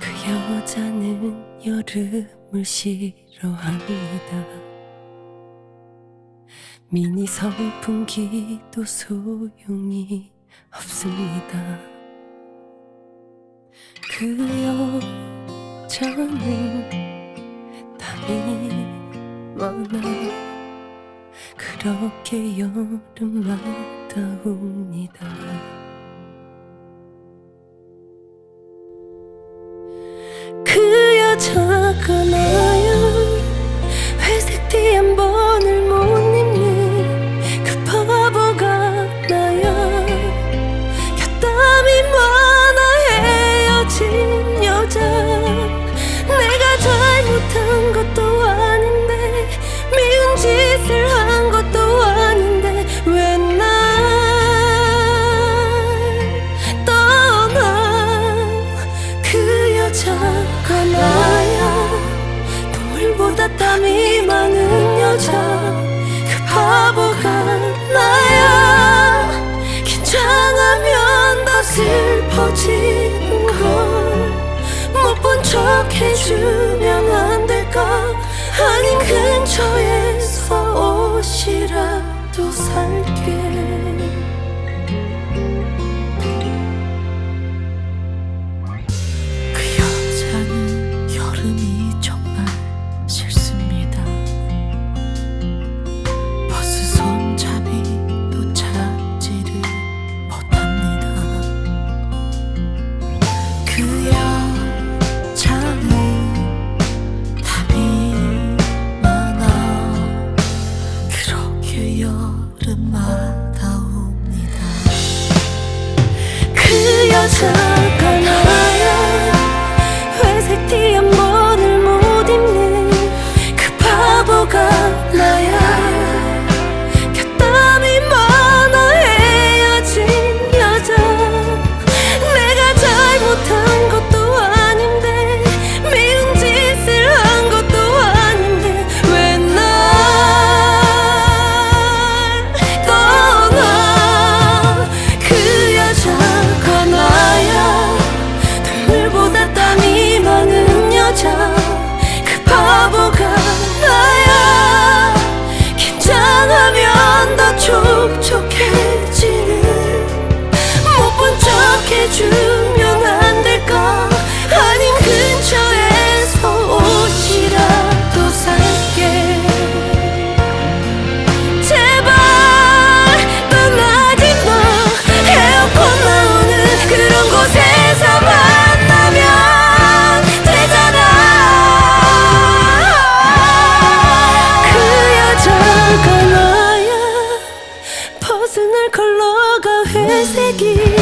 그 여자는 여름을 싫어합니다. 미니 선풍기도 소용이 없습니다. 그 여자는 땀이 많아 그렇게 여름마다 웁니다. 그 여자 땀이 많은 여자. 그 바보가 나 멈춰 seguir.